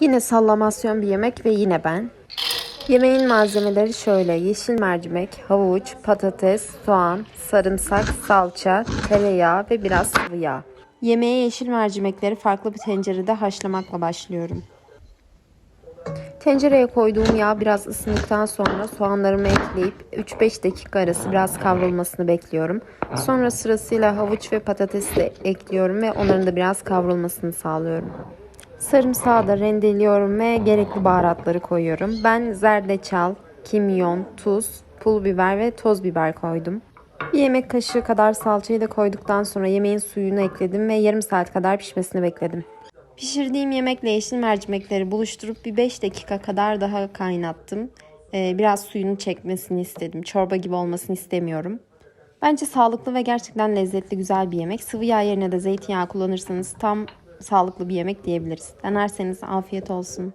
Yine sallamasyon bir yemek ve yine ben. Yemeğin malzemeleri şöyle. Yeşil mercimek, havuç, patates, soğan, sarımsak, salça, tereyağı ve biraz sıvı yağ. Yemeğe yeşil mercimekleri farklı bir tencerede haşlamakla başlıyorum. Tencereye koyduğum yağ biraz ısındıktan sonra soğanlarımı ekleyip 3-5 dakika arası biraz kavrulmasını bekliyorum. Sonra sırasıyla havuç ve patatesi de ekliyorum ve onların da biraz kavrulmasını sağlıyorum. Sarımsağı da rendeliyorum ve gerekli baharatları koyuyorum. Ben zerdeçal, kimyon, tuz, pul biber ve toz biber koydum. Bir yemek kaşığı kadar salçayı da koyduktan sonra yemeğin suyunu ekledim ve yarım saat kadar pişmesini bekledim. Pişirdiğim yemekle yeşil mercimekleri buluşturup bir 5 dakika kadar daha kaynattım. Ee, biraz suyunu çekmesini istedim. Çorba gibi olmasını istemiyorum. Bence sağlıklı ve gerçekten lezzetli güzel bir yemek. Sıvı yağ yerine de zeytinyağı kullanırsanız tam sağlıklı bir yemek diyebiliriz. Denerseniz afiyet olsun.